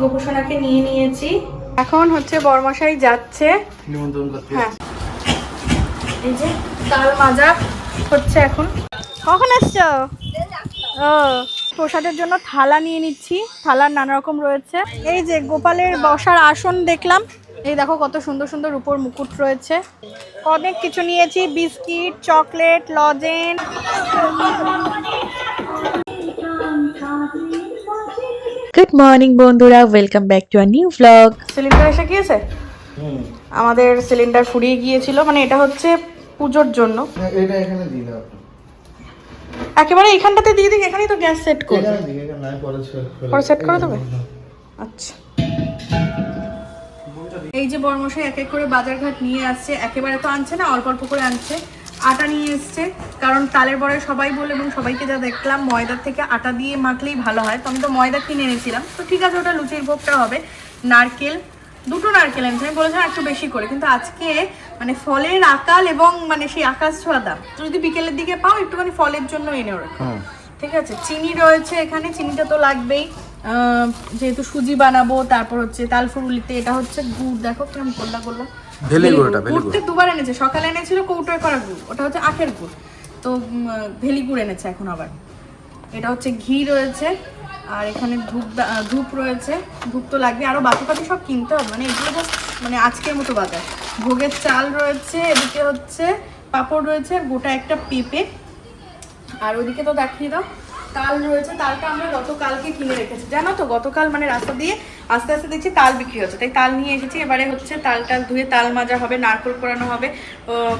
গোপুসোনাকে নিয়ে নিয়েছি। এখন হচ্ছে বরমশাই যাচ্ছে। নিমন্ত্রণ করতে হ্যাঁ। এই যে তাল মাজা হচ্ছে এখন। কখন এসছো? ও প্রসাদের জন্য থালা নিয়ে নিচ্ছি। থালার নানা রকম রয়েছে। এই যে গোপালের বসার আসন দেখলাম। এই দেখো কত সুন্দর সুন্দর উপর মুকুট রয়েছে। অনেক কিছু নিয়েছি। Biscuit chocolate lozenge. মর্নিং বন্ধুরা। Welcome back to our new vlog cylinder এসে গিয়েছে? আমাদের সিলিন্ডার ফুরিয়ে গিয়েছিল মানে এটা হচ্ছে পুজোর জন্য। এটা এখানে দিয়ে দাও। একেবারে এখানটাতে দিয়ে দিই এখানেই তো গ্যাস সেট করবে। এখানে দিয়ে এখানে নাই পরে set করে- পরে set করে দেবে? আচ্ছা। এই যে বর্মশাই এক এক করে বাজারঘাট নিয়ে আসছে একেবারে তো আনছে না অল্প অল্প করে আনছে। আটা নিয়ে এসছে। কারণ তালের বড়ে সবাই বলে এবং সবাইকে যা দেখলাম ময়দার থেকে আটা দিয়ে মাখলেই ভালো হয়। তো আমি তো ময়দা কিনে এনেছিলাম। তো ঠিক আছে ওটা লুচির ভোগটা হবে। নারকেল দুটো নারকেল এনেছি। আমি বলেছিলাম একটু বেশি করে কিন্তু আজকে মানে ফলের আকাল এবং মানে সেই আকাশ ছোঁয়া দাম। যদি বিকেলের দিকে পাও একটুখানি ফলের জন্য এনে ওরা ঠিক আছে চিনি রয়েছে এখানে। চিনিটা তো লাগবেই। যেহেতু সুজি বানাবো তারপর হচ্ছে তালফুরুলিতে এটা হচ্ছে গুড়। দেখো কিরম গোল্লা গোল্লা ভেলি গুড় ভেলি গুড়তে দুবার এনেছে। সকালে এনেছিল কৌটোয় করা গুড় ওটা হচ্ছে আখের গুড়। তো ভেলি গুড় এনেছে এখন আবার। এটা হচ্ছে ঘি রয়েছে আর এখানে ধূপ ধূপ রয়েছে। ধূপ তো লাগবে আরও বাকি সব কিনতে হবে। মানে এগুলো মানে আজকের মতো বাজার। ভোগের চাল রয়েছে এদিকে হচ্ছে পাঁপড় রয়েছে গোটা একটা পেঁপে। আর ওদিকে তো দেখিয়ে দাও তাল রয়েছে, তালটা আমরা গতকালকে কিনে রেখেছি। জানো তো, গতকাল মানে রাস্তা দিয়ে আস্তে আস্তে দেখছি তাল বিক্রি হচ্ছে। তাই তাল নিয়ে এসেছি, এবারে হচ্ছে তাল টাল ধুয়ে তাল মাজা হবে, নারকল কোরানো হবে।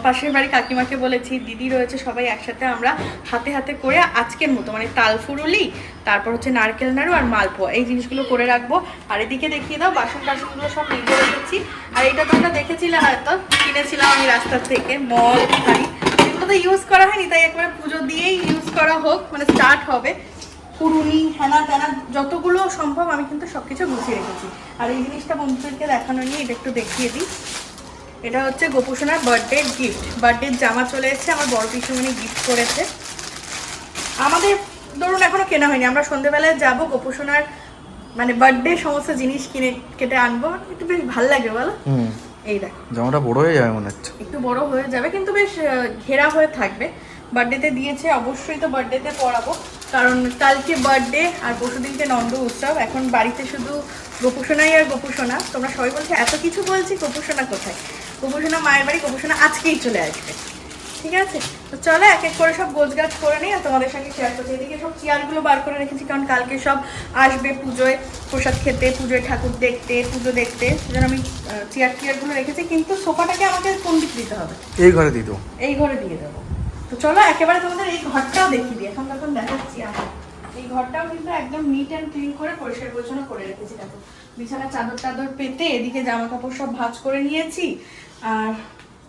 পাশের বাড়ি কাকিমাকে বলেছি, দিদি রয়েছে সবাই একসাথে আমরা হাতে হাতে করে আজকের মতো মানে তাল ফুরুলি, তারপর হচ্ছে নারকেল নাড়ু আর মালপোয়া, এই জিনিসগুলো করে রাখব। আর এদিকে দেখিয়ে দাও, বাসন টাসনগুলো সব নিজে রেখেছি। আর এটা তোমরা দেখেছিলাম হয়তো কিনেছিলাম আমি রাস্তার থেকে মল হাড়ি তো ইউজ করা হয়নি, তাই একবার পুজো দিয়েই ইউজ করা হোক মানে স্টার্ট হবে। পুরুনি, হেনা তেনা যতগুলো সম্ভব আমি কিন্তু সব কিছু গুছিয়ে রেখেছি। আর এই জিনিসটা বন্ধুদেরকে দেখানো নিয়ে এটা একটু দেখিয়ে দিই। এটা হচ্ছে গোপুসোনার বার্থডে গিফট বার্থডের জামা চলে এসেছে, আমার বড় পিসুমনি গিফট করেছে। আমাদের ধরুন এখনও কেনা হয়নি, আমরা সন্ধেবেলায় যাব, গোপুসোনার মানে বার্থডে সমস্ত জিনিস কিনে, কেটে আনব। একটু বেশ ভালো লাগে, বলো? এই দেখো। জামাটা বড় হয়ে যাবে মনে হচ্ছে। একটু বড় হয়ে যাবে কিন্তু বেশ ঘেরা হয়ে থাকবে। বার্থডেতে দিয়েছে অবশ্যই তো বার্থডেতে পড়াবো কারণ কালকে বার্থডে আর পরশুদিনকে নন্দ উৎসব। এখন বাড়িতে শুধু গোপুসোনাই আর গোপুসোনা। তোমরা সবাই বলছো এত কিছু বলছি গোপুসোনা কোথায়? গোপুসোনা মায়ের বাড়ি গোপুসোনা আজকেই চলে আসবে। ঠিক আছে? তো চলো এক এক করে সব গোছগাছ করে নিই আর তোমাদের সঙ্গে শেয়ার করছি। এদিকে সব চেয়ারগুলো বার করে রেখেছি কারণ কালকে সব আসবে পুজোয় প্রসাদ খেতে পুজোয় ঠাকুর দেখতে পুজো দেখতে। সেজন্য আমি চেয়ার টিয়ারগুলো রেখেছি কিন্তু সোফাটাকে আমাকে কোন দিক দিতে হবে। এই ঘরে দিত এই ঘরে দিয়ে দেবো। তো চলো একেবারে তোমাদের এই ঘরটাও দেখিয়ে দিই। এখন তখন দেখাচ্ছি আমি। এই ঘরটাও কিন্তু একদম নিট অ্যান্ড ক্লিন করে পরিষ্কার পরিচ্ছন্ন করে রেখেছি। দেখো বিছানা চাদর টাদর পেতে এদিকে জামা কাপড় সব ভাঁজ করে নিয়েছি। আর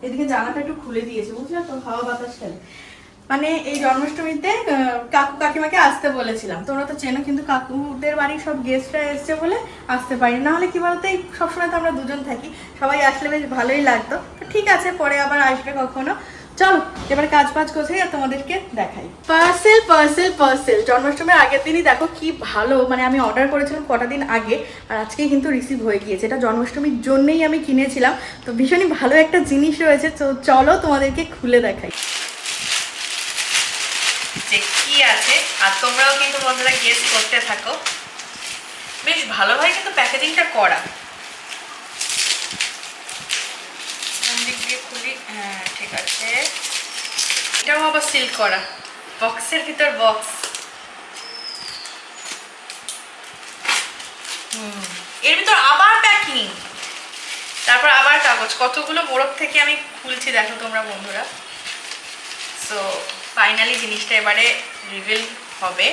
এদিকে জানাটা একটু খুলে দিয়েছে, বুঝলে তো? হাওয়া বাতাস খেলে। মানে এই জন্মাষ্টমীতে কাকু কাকিমাকে আসতে বলেছিলাম। তোমরা তো চেনো, কিন্তু কাকুদের বাড়ির সব গেস্টরা এসছে বলে আসতে পারি না হলে কি বলতো, এই সবসময় তো আমরা দুজন থাকি। সবাই আসলে বেশ ভালোই লাগতো। ঠিক আছে, পরে আবার আসবে কখনো। চলো এবার কাজ বাজ গোছাই আর তোমাদেরকে দেখাই। পার্সেল পার্সেল পার্সেল জন্মাষ্টমীর আগের দিনই দেখো কি ভালো মানে আমি অর্ডার করেছিলাম কটা দিন আগে আর আজকেই কিন্তু রিসিভ হয়ে গিয়েছে। এটা জন্মাষ্টমীর জন্যই আমি কিনেছিলাম। তো ভীষণই ভালো একটা জিনিস রয়েছে তো চলো তোমাদেরকে খুলে দেখাই। যে কি আছে আর তোমরাও কিন্তু বন্ধুরা গেস করতে থাকো। বেশ ভালোভাবে কিন্তু প্যাকেজিংটা করা। কোন দিক দিয়ে খুলি? হ্যাঁ। আছে এটাও আবার সিল করা। বক্সের ভিতর বক্স এর ভিতর আবার প্যাকিং তারপর আবার কাগজ। কতগুলো মোড়ক থেকে আমি খুলছি দেখো তোমরা বন্ধুরা। সো ফাইনালি জিনিসটা এবারে রিভিল হবে!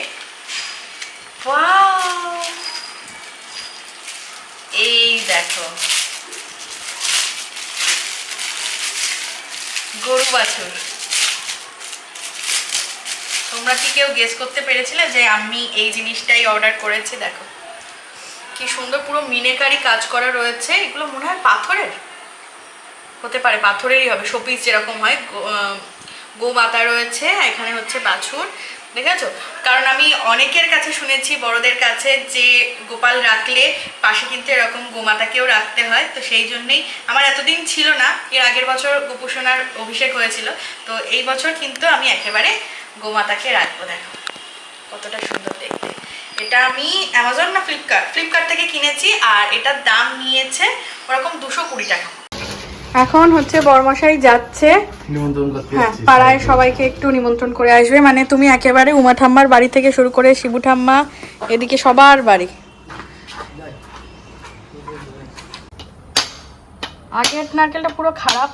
এই দেখো। গরু বাছুর। তোমরা কি কেউ গেস করতে পেরেছিলে যে আমি এই জিনিসটাই অর্ডার করেছি? দেখো। কি সুন্দর পুরো মিনেকারি কাজ করা রয়েছে। এগুলো মনে হয় পাথরের? হতে পারে, পাথরেরই হবে। শোপিস যেরকম হয়, গো- গোমাতা রয়েছে, এখানে হচ্ছে বাছুর। দেখেছ কারণ আমি অনেকের কাছে শুনেছি, বড়দের কাছে, যে গোপাল রাখলে পাশে কিন্তু এরকম গোমাতাকেও রাখতে হয়। তো সেই জন্যই আমার এতদিন ছিল না, এর আগের বছর গোপুসোনার অভিষেক হয়েছিল। তো এই বছর কিন্তু আমি একেবারে গোমাতাকে রাখব, দেখো। কতটা সুন্দর দেখতে। এটা আমি অ্যামাজন না ফ্লিপকার্ট ফ্লিপকার্ট থেকে কিনেছি, আর এটার দাম নিয়েছে ওরকম দুশো কুড়ি টাকা। এখন হচ্ছে বরমশাই যাচ্ছে। হ্যাঁ পাড়ায় সবাইকে একটু নিমন্ত্রণ করে আসবে। মানে তুমি একেবারে উমা ঠাম্মার বাড়ি থেকে শুরু করে শিবু ঠাম্মা এদিকে সবার বাড়ি। আগের নারকেলটা পুরো খারাপ।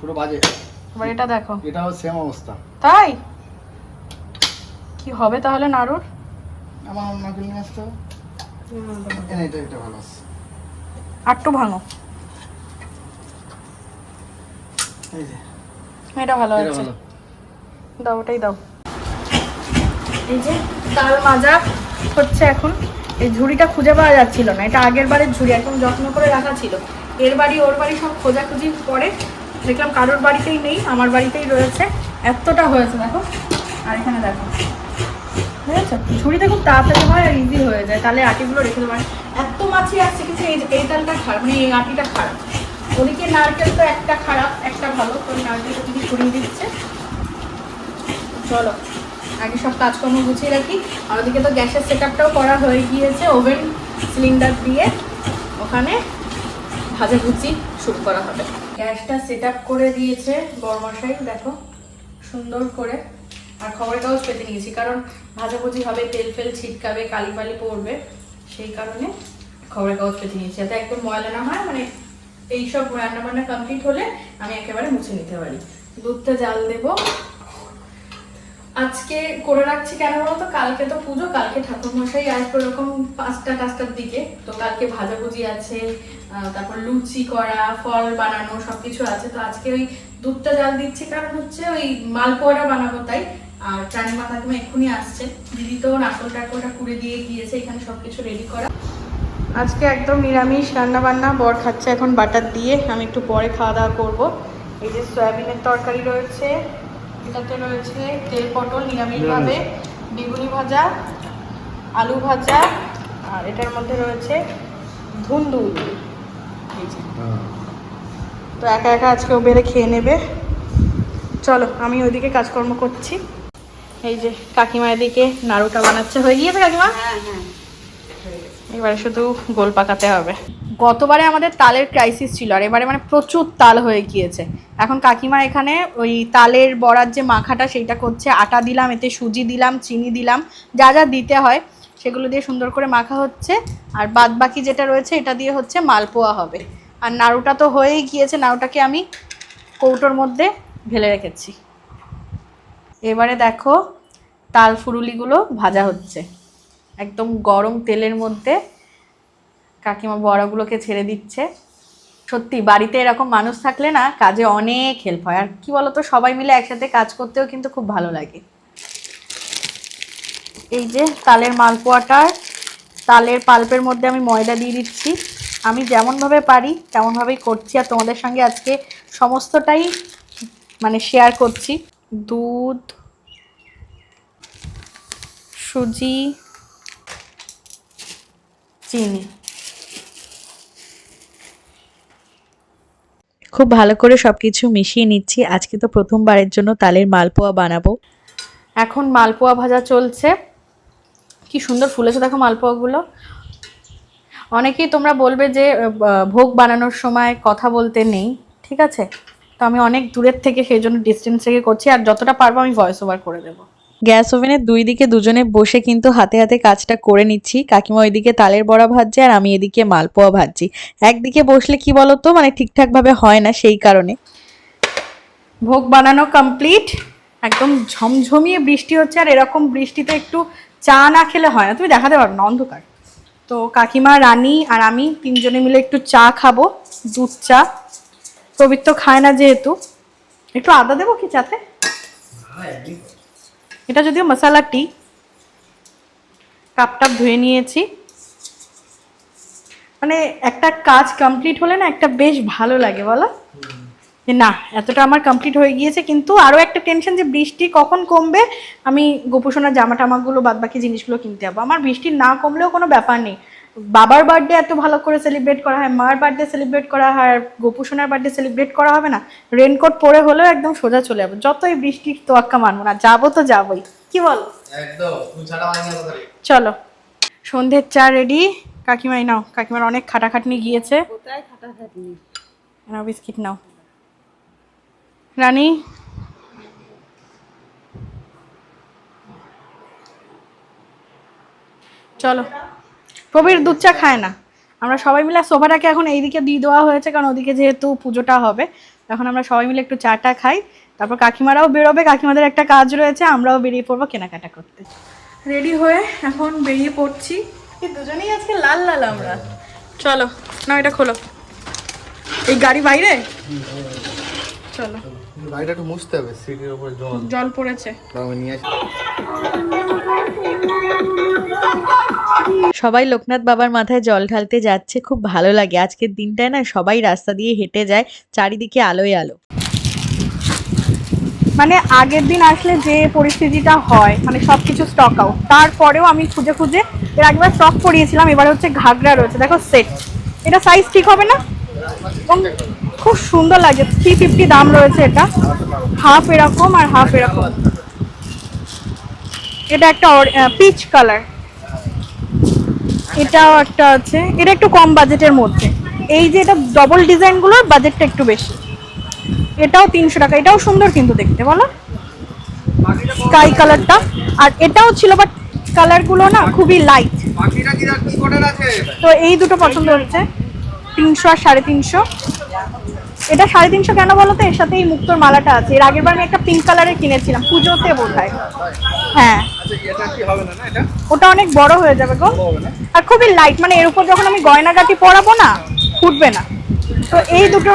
পুরো বাজে। এবার এটা দেখো। এটাও সেম অবস্থা। তাই? কি হবে তাহলে নাড়ুর? আমার নারকেল নিয়ে আসতে এটা এটা ভালো আছে। আটটু ভাঙো এই যে এটা ভালো আছে দাও ওটাই দাও। এই যে তাল মাজা হচ্ছে এখন। এই ঝুড়িটা খুঁজে পাওয়া যাচ্ছিল না। এটা আগের বারের ঝুড়ি একদম যত্ন করে রাখা ছিল। এর বাড়ি ওর বাড়ি সব খোঁজাখুঁজি পরে দেখলাম কারোর বাড়িতেই নেই আমার বাড়িতেই রয়েছে। এতটা হয়েছে দেখো। আর এখানে দেখো। বুঝেছ? ঝুড়িতে খুব তাড়াতাড়ি হয় আর ইজি হয়ে যায়। তাহলে আটিগুলো রেখে দেবো। আর এত মাছি আসছে কিন্তু এই এই তালটা খারাপ মানে এই আটিটা খারাপ। ওদিকে নারকেল তো একটা খারাপ, একটা ভালো, তো নারকেলটা যদি ছড়িয়ে দিচ্ছে। চলো, আগে সব কাজকর্ম গুছিয়ে রাখি। আর ওদিকে তো গ্যাসের সেট করা হয়ে গিয়েছে, ওভেন সিলিন্ডার দিয়ে। ওখানে ভাজাভুজি শুরু করা হবে। গ্যাসটা সেট করে দিয়েছে বরমশাই, দেখো, সুন্দর করে। আর খবরের কাগজ পেতে নিয়েছি, কারণ ভাজাভুজি হবে, তেল ফেল ছিটকাবে, কালি পালি পড়বে, সেই কারণে খবরের কাগজ পেতে নিয়েছি, যাতে একদম ময়লা না হয় মানে এইসব রান্না বান্না কমপ্লিট হলে আমি একেবারে মুছে নিতে পারি। দুধটা জাল দেবো। আজকে করে রাখছি কেন বলতো? কালকে তো পুজো, কালকে ঠাকুর মশাই আসবে ওরকম পাঁচটা টাচটার দিকে। তো কালকে ভাজাভুজি আছে তারপর লুচি করা, ফল বানানো, সবকিছু আছে। তো আজকে ওই দুধটা জাল দিচ্ছি, কারণ হচ্ছে ওই মালপোয়াটা বানাবো তাই। আর চানিমা ঠাকুমা এক্ষুনি আসছে। দিদি তো নাকল টাকলটা কুড়ে দিয়ে গিয়েছে, এখানে সবকিছু রেডি করা। আজকে একদম নিরামিষ রান্না বান্না বর খাচ্ছে এখন বাটার দিয়ে। আমি একটু পরে খাওয়া দাওয়া করব। এই যে সয়াবিনের তরকারি রয়েছে এটাতে রয়েছে তেল পটল নিরামিষভাবে বেগুনি ভাজা আলু ভাজা আর এটার মধ্যে রয়েছে ধুন্দুল। এই যে। তো একা একা আজকেও বেড়ে খেয়ে নেবে। চলো আমি ওইদিকে কাজকর্ম করছি। এই যে কাকিমা এদিকে নাড়ুটা বানাচ্ছে। হয়ে গিয়েছে কাকিমা? এবারে শুধু গোল পাকাতে হবে। গতবারে আমাদের তালের ক্রাইসিস ছিল আর এবারে মানে প্রচুর তাল হয়ে গিয়েছে। এখন কাকিমা এখানে ওই তালের বড়ার যে মাখাটা সেইটা করছে। আটা দিলাম, এতে সুজি দিলাম, চিনি দিলাম, যা যা দিতে হয় সেগুলো দিয়ে সুন্দর করে মাখা হচ্ছে। আর বাদ বাকি যেটা রয়েছে এটা দিয়ে হচ্ছে মালপোয়া হবে। আর নাড়ুটা তো হয়েই গিয়েছে, নাড়ুটাকে আমি কৌটোর মধ্যে ঢেলে রেখেছি। এবারে দেখো তাল ফুরুলিগুলো ভাজা হচ্ছে। একদম গরম তেলের মধ্যে কাকিমা বড়াগুলোকে ছেড়ে দিচ্ছে। সত্যি, বাড়িতে এরকম মানুষ থাকলে না কাজে অনেক হেল্প হয়। আর কি বলতো, সবাই মিলে একসাথে কাজ করতেও কিন্তু খুব ভালো লাগে। এই যে তালের মালপোয়াটার, তালের পাল্পের মধ্যে আমি ময়দা দিয়ে দিচ্ছি। আমি যেমনভাবে পারি তেমনভাবেই করছি আর তোমাদের সঙ্গে আজকে সমস্তটাই মানে শেয়ার করছি। দুধ, সুজি চিনি। খুব ভালো করে সব কিছু মিশিয়ে নিচ্ছি। আজকে তো প্রথমবারের জন্য তালের মালপোয়া বানাবো। এখন মালপোয়া ভাজা চলছে। কি সুন্দর ফুলেছে দেখো মালপোয়াগুলো। অনেকেই তোমরা বলবে যে ভোগ বানানোর সময় কথা বলতে নেই ঠিক আছে? তো আমি অনেক দূরের থেকে সেই জন্য ডিস্টেন্স থেকে করছি। আর যতটা পারব আমি ভয়েস ওভার করে দেবো। গ্যাস ওভেনের দুই দিকে দুজনে বসে কিন্তু হাতে হাতে কাজটা করে নিচ্ছি। কাকিমা ওইদিকে তালের বড়া ভাজছে আর আমি এদিকে মালপোয়া ভাজছি। একদিকে বসলে কি বলতো? মানে ঠিকঠাকভাবে হয় না সেই কারণে। ভোগ বানানো কমপ্লিট একদম ঝমঝমিয়ে বৃষ্টি হচ্ছে আর এরকম বৃষ্টিতে একটু চা না খেলে হয় না। তুমি দেখাতে পারো না অন্ধকার। তো কাকিমা রানী আর আমি তিনজনে মিলে একটু চা খাব দুধ চা। তো খায় না যেহেতু। একটু আদা দেবো কি চাতে? এটা যদিও মশালা টি কাপ টাপ ধুয়ে নিয়েছি। মানে একটা কাজ কমপ্লিট হলে না একটা বেশ ভালো লাগে, বলো? না, এতটা আমার কমপ্লিট হয়ে গিয়েছে, কিন্তু আরও একটা টেনশন যে বৃষ্টি কখন কমবে, আমি গোপোষণার জামা টামাগুলো বাদ বাকি জিনিসগুলো কিনতে যাব। আমার বৃষ্টি না কমলেও কোনো ব্যাপার নেই। বাবার বার্থডে এত ভালো করে সেলিব্রেট করা হয় মার বার্থডে সেলিব্রেট করা হয় আর গোপুসোনার বার্থডে সেলিব্রেট করা হবে না? রেনকোট পরে হলেও একদম সোজা চলে যাব। যতই বৃষ্টির তোয়াক্কা মানবো না যাব তো যাবোই। কি বলো? চলো। সন্ধ্যের চা রেডি কাকিমাই নাও। কাকিমার অনেক খাটাখাটনি গিয়েছে। নাও বিস্কিট নাও। রানী? চলো। প্রবীর দুধ চা খায় না। আমরা সবাই মিলে সোফাটাকে এখন এইদিকে দিয়ে দেওয়া হয়েছে কারণ ওদিকে যেহেতু পুজোটা হবে এখন আমরা সবাই মিলে একটু চাটা খাই। তারপর কাকিমারাও বেরোবে কাকিমাদের একটা কাজ রয়েছে আমরাও বেরিয়ে পড়ব কেনাকাটা করতে। রেডি হয়ে এখন বেরিয়ে পড়ছি। এই দুজনেই আজকে লাল লাল আমরা। চলো না এটা খোলো। এই গাড়ি বাইরে? চলো। বাড়িটা একটু মুছতে হবে সিটির উপর জল। জল পড়েছে। নিয়ে আসি। সবাই লোকনাথ বাবার মাথায় জল ঢালতে যাচ্ছে, খুব ভালো লাগে। আজকের দিনটায় না সবাই রাস্তা দিয়ে হেঁটে যায়, চারিদিকে আলোয় আলো। মানে আগের দিন আসলে যে পরিস্থিতিটা হয় মানে সব কিছু স্টক আউট তারপরেও আমি খুঁজে খুঁজে এর একবার স্টক করিয়েছিলাম এবার হচ্ছে ঘাগরা রয়েছে। দেখো সেট এটা সাইজ ঠিক হবে না? খুব সুন্দর লাগে। থ্রি ফিফটি দাম রয়েছে এটা। হাফ এরকম আর হাফ এরকম। এটা একটা পিচ কালার এটাও একটা আছে। এটা একটু কম বাজেটের মধ্যে। এই যে এটা ডবল ডিজাইনগুলোর বাজেটটা একটু বেশি। এটাও তিনশো টাকা। এটাও সুন্দর কিন্তু দেখতে বলো। স্কাই কালারটা আর এটাও ছিল বাট কালারগুলো না খুবই লাইট তো এই দুটো পছন্দ হচ্ছে। তিনশো আর সাড়ে তিনশো। এটা সাড়ে তিনশো কেন বলো তো? এর সাথে এই মুক্তোর মালাটা আছে। এর আগের বার আমি একটা পিঙ্ক কালারের কিনেছিলাম। পুজোতে বোধ হয়। আচ্ছা ওটা অনেক বড় হয়ে যাবে গো। আর খুবই লাইট মানে এর উপর যখন আমি গয়নাগাটি পরাবো না ফুটবে না। তো এই দুটো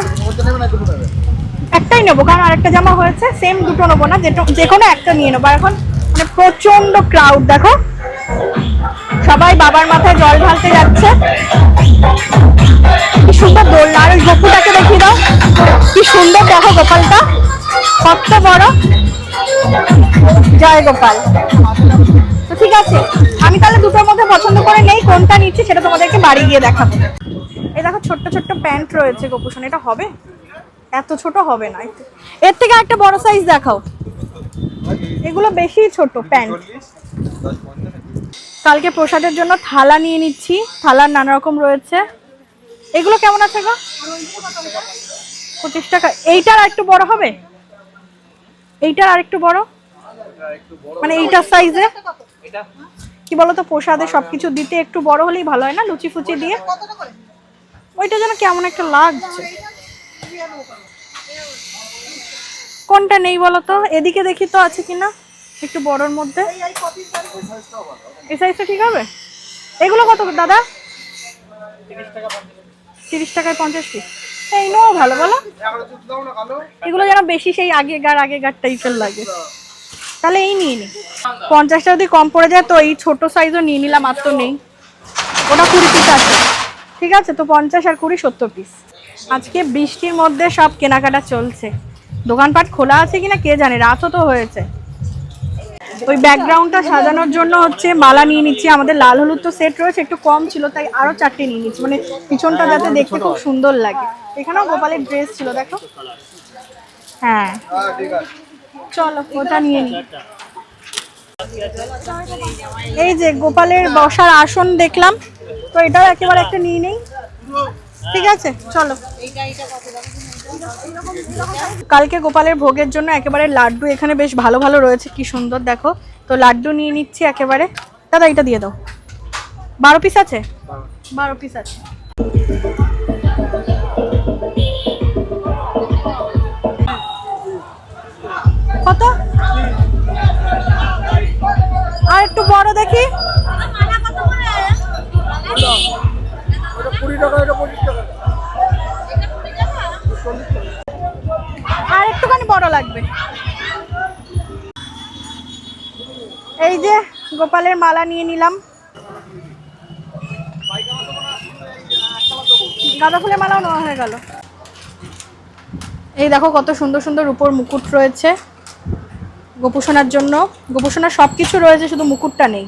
একটাই নেব কারণ আরেকটা জামা হয়েছে সেম দুটো নেব না যে কোনো একটা নিয়ে নেব। এখন মানে প্রচণ্ড ক্রাউড দেখো। সবাই বাবার মাথায় জল ঢালতে যাচ্ছে। কি সুন্দর দোলনা আর ওই গোপুটাকে দেখিয়ে দাও। কি সুন্দর দেখো গোপালটা। কত বড়। জয় গোপাল। তো ঠিক আছে, আমি তাহলে দুটোর মধ্যে পছন্দ করে নেই, কোনটা নিচ্ছি সেটা তোমাদেরকে বাড়ি গিয়ে দেখাবো। এই দেখো ছোট্ট ছোট্ট প্যান্ট রয়েছে গোপুষণ এটা হবে? এত ছোট হবে না এর থেকে একটা বড় সাইজ দেখাও। এগুলো বেশি ছোট প্যান্ট। কালকে প্রসাদের জন্য থালা নিয়ে নিচ্ছি, থালার নানা রকম রয়েছে। এগুলো কেমন আছে গো? পঁচিশ টাকা। এইটার আর একটু বড় হবে? এইটার আর একটু বড়? মানে এইটার সাইজে কি বলতো প্রসাদে সবকিছু দিতে একটু বড় হলেই ভালো হয় না লুচি ফুচি দিয়ে? ওইটা যেন কেমন একটা লাগছে। কোনটা নেই বলো তো এদিকে দেখি তো আছে কিনা একটু বড়র মধ্যে। এই সাইজটা ঠিক হবে? এগুলো কত দাদা? তিরিশ টাকায় পঞ্চাশ পিস। এই নো ভালো বলো। এগুলো যেন বেশি সেই আগেকার আগেকার টাইপের লাগে। তাহলে এই নিয়ে নি। পঞ্চাশটা যদি কম পড়ে যায়, তো এই ছোট সাইজও নিয়ে নিলাম, আর তো নেই। ওটা কুড়ি পিস আছে। ঠিক আছে, তো পঞ্চাশ আর কুড়ি, সত্তর পিস আজকে বৃষ্টির মধ্যে সব কেনাকাটা চলছে। দোকানপাট খোলা আছে কিনা কে জানে, রাতও তো হয়েছে। ওই ব্যাকগ্রাউন্ডটা সাজানোর জন্য হচ্ছে মালা নিয়ে নিচ্ছি। আমাদের লাল হলুদ তো সেট রয়েছে, একটু কম ছিল, তাই আরও চারটে নিয়ে নিচ্ছি। মানে পিছনটা যাতে দেখতে খুব সুন্দর লাগে। এখানেও গোপালের ড্রেস ছিল, দেখো। হ্যাঁ। চলো ওটা নিয়ে নি এই যে গোপালের বসার আসন দেখলাম তো এটাও একেবারে একটা নিয়ে নেই। ঠিক আছে চলো। কালকে গোপালের ভোগের জন্য একেবারে লাড্ডু এখানে বেশ ভালো ভালো রয়েছে কি সুন্দর দেখো। তো লাড্ডু নিয়ে নিচ্ছি একেবারে। দাদা এটা দিয়ে দাও। বারো পিস আছে? বারো। পিস আছে। কত? আর একটু বড় দেখি। আর একটুখানি বড় লাগবে। এই যে গোপালের মালা নিয়ে নিলাম। গাঁদা ফুলের মালাও নেওয়া হয়ে গেল। এই দেখো কত সুন্দর সুন্দর উপর মুকুট রয়েছে। গোপুসোনার জন্য। গোপুসোনার সব কিছু রয়েছে, শুধু মুকুটটা নেই।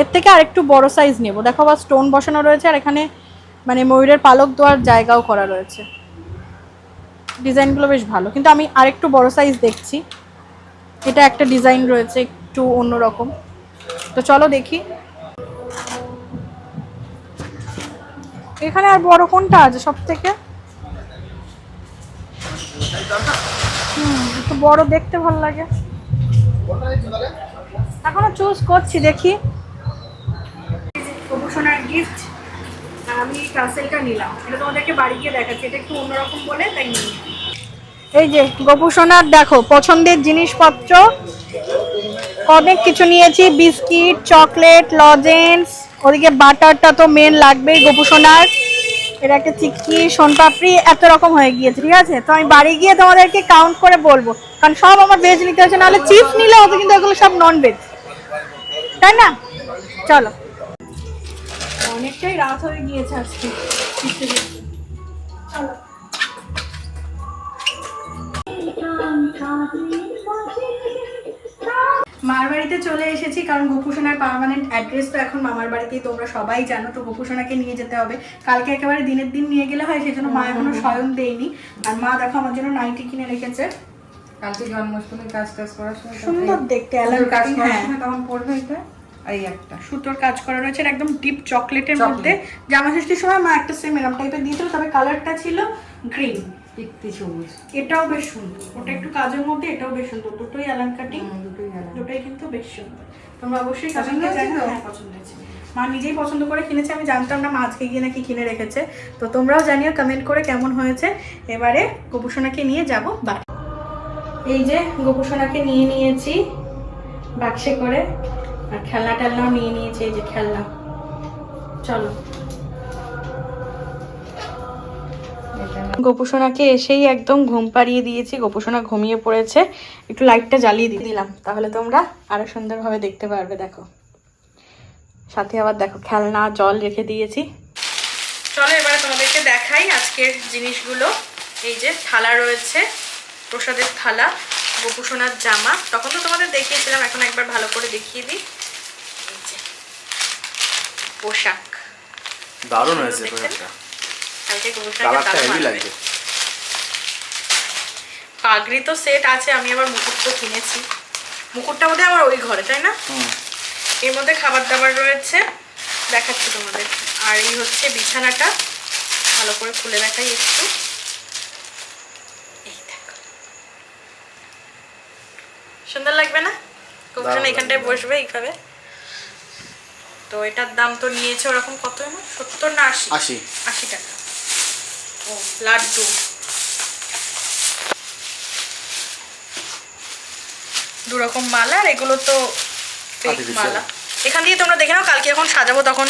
এর থেকে আরেকটু বড় সাইজ নেব। দেখো বা স্টোন বসানো রয়েছে, আর এখানে মানে ময়ূরের পালক দেওয়ার জায়গাও করা রয়েছে। ডিজাইনগুলো বেশ ভালো। কিন্তু আমি আরেকটু বড় সাইজ দেখছি। এটা একটা ডিজাইন রয়েছে, একটু অন্যরকম। তো চলো দেখি। এখানে আর বড় কোনটা আছে সব থেকে হুম, একটু বড় দেখতে ভালো লাগে। এখনও চুজ করছি দেখি। প্রমোশনার গিফট আমি কাসেলটা নিলাম। এটা তোমাদেরকে বাড়ি গিয়ে দেখাচ্ছি এটা একটু অন্যরকম বলে তাই এই যে গোপুসোনার দেখো পছন্দের জিনিসপত্র। অনেক কিছু নিয়েছি বিস্কিট চকলেট লজেন্স ওদিকে বাটারটা তো মেন লাগবেই গোপুসোনার। এটা একটা চিক্কি সোনপাপড়ি এত রকম হয়ে গিয়েছে, ঠিক আছে? তো আমি বাড়ি গিয়ে তোমাদেরকে কাউন্ট করে বলব। কারণ সব আমার ভেজ নিতে হচ্ছে, নাহলে চিপস নিলে হতো, কিন্তু এগুলো সব নন ভেজ তাই না? চলো। অনেকটাই রাত হয়ে গিয়েছে আজকে। চলো মার বাড়িতে চলে এসেছি কারণ গোপুসোনার পার্মানেন্ট অ্যাড্রেস তো এখন মামার বাড়িতেই তোমরা সবাই জানো তো গোপুসোনাকে নিয়ে যেতে হবে। কালকে একেবারে দিনের দিন নিয়ে গেলে হয় সেই জন্য মা এখনও স্বয়ং দেয়নি। আর মা দেখো আমার জন্য নাইটি কিনে রেখেছে। কালকে জন্মাষ্টমীর কাজ টাজ করার সময় সুন্দর দেখতে কাজ করার হ্যাঁ। সময় তখন পড়বে এটা? এই একটা। সুতোর কাজ করা রয়েছে একদম ডিপ চকলেটের মধ্যে। জামা ষষ্ঠীর সময় মা একটা সেম এরকম টাইপের দিয়েছিল তবে কালারটা ছিল গ্রিন সবুজ। এটাও বেশ সুন্দর। ওটা একটু কাজের মধ্যে এটাও বেশ সুন্দর। দুটোই অ্যালান কাটিং দুটোই কিন্তু বেশ সুন্দর। তোমরা অবশ্যই কাজলকে জানো হ্যাঁ পছন্দ হয়েছে। মা নিজেই পছন্দ করে কিনেছে আমি জানতাম না মা আজকে গিয়ে নাকি কিনে রেখেছে। তো তোমরাও জানিও কমেন্ট করে কেমন হয়েছে। এবারে গোপুসোনাকে নিয়ে যাব বাড়ি। এই যে গোপুসোনাকে নিয়ে নিয়েছি বাক্সে করে আর খেলনা টেলনাও নিয়ে নিয়েছি এই যে খেলনা। চলো। গোপুসোনাকে এসেই একদম ঘুম পাড়িয়ে দিয়েছি। গোপুসোনা ঘুমিয়ে পড়েছে। একটু লাইটটা জ্বালিয়ে দিয়ে দিলাম। তাহলে তোমরা আরও সুন্দরভাবে দেখতে পারবে দেখো। সাথে আবার দেখো খেলনা জল রেখে দিয়েছি। চলো এবারে তোমাদেরকে দেখাই আজকের জিনিসগুলো। এই যে থালা রয়েছে প্রসাদের থালা গোপুসোনার জামা। তখন তো তোমাদের দেখিয়েছিলাম এখন একবার ভালো করে দেখিয়ে দিই। এই যে পোশাক। দারুণ হয়েছে পোশাকটা। কালারটা হেভি লাগছে পাগড়ি তো সেট আছে আমি আবার মুকুট তো কিনেছি। মুকুটটা বোধহয় আমার ওই ঘরে তাই না? এর মধ্যে খাবার দাবার রয়েছে। দেখাচ্ছি তোমাদের। আর এই হচ্ছে বিছানাটা। ভালো করে খুলে দেখাই একটু। সুন্দর লাগবে না? কবুতর এখানটায় বসবে এইভাবে। তো এটার দাম তো নিয়েছে ওরকম কত? না সত্তর না আশি? আশি। আশি টাকা। ও লাড্ডু। দু রকম মালা আর এগুলো তো মালা। এখান দিয়ে তোমরা দেখে নাও কালকে যখন সাজাবো তখন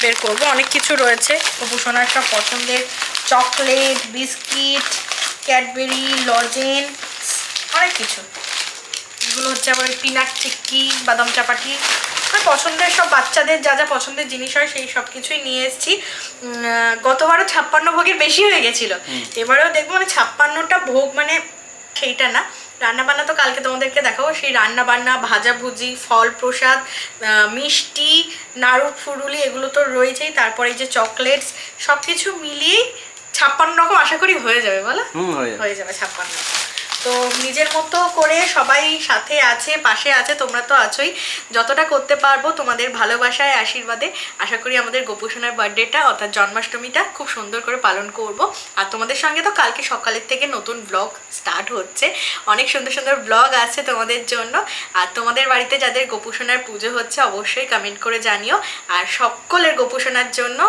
বের করব। অনেক কিছু রয়েছে। ভূষণার সব পছন্দের। চকলেট বিস্কিট ক্যাডবেরি লজেন অনেক কিছু। এগুলো হচ্ছে আবার পিনাট টিক্কি বাদাম চাপাটি। পছন্দের সব বাচ্চাদের যা যা পছন্দের জিনিস হয় সেই সব কিছুই নিয়ে এসেছি। গতবারও ছাপ্পান্ন ভোগের বেশি হয়ে গেছিল। এবারেও দেখব মানে ছাপ্পান্নটা ভোগ মানে সেইটা না। রান্না বান্না তো কালকে তোমাদেরকে দেখাবো। সেই রান্না বান্না ভাজাভুজি ফল প্রসাদ মিষ্টি নাড়ু ফুরুলি এগুলো তো রয়েছেই। তারপরে যে চকলেটস সব কিছু মিলিয়েই ছাপ্পান্ন রকম আশা করি হয়ে যাবে বলো? হয়ে যাবে ছাপ্পান্ন। তো নিজের মতো করে সবাই সাথে আছে, পাশে আছে, তোমরা তো আছোই। যতটা করতে পারব তোমাদের ভালোবাসায়, আশীর্বাদে। আশা করি আমাদের গোপুসোনার বার্থডেটা, অর্থাৎ জন্মাষ্টমীটা খুব সুন্দর করে পালন করব। আর তোমাদের সঙ্গে তো কালকে সকালের থেকে নতুন ব্লগ স্টার্ট হচ্ছে। অনেক সুন্দর সুন্দর ব্লগ আছে তোমাদের জন্য। আর তোমাদের বাড়িতে যাদের গোপুসোনার পুজো হচ্ছে, অবশ্যই কমেন্ট করে জানিও। আর সকলের গোপুসোনার জন্য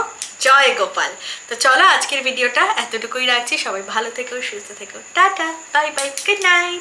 জয় গোপাল। তো চলো আজকের ভিডিওটা এতটুকুই রাখছি। সবাই ভালো থেকো, সুস্থ থেকো। Tata, bye bye good night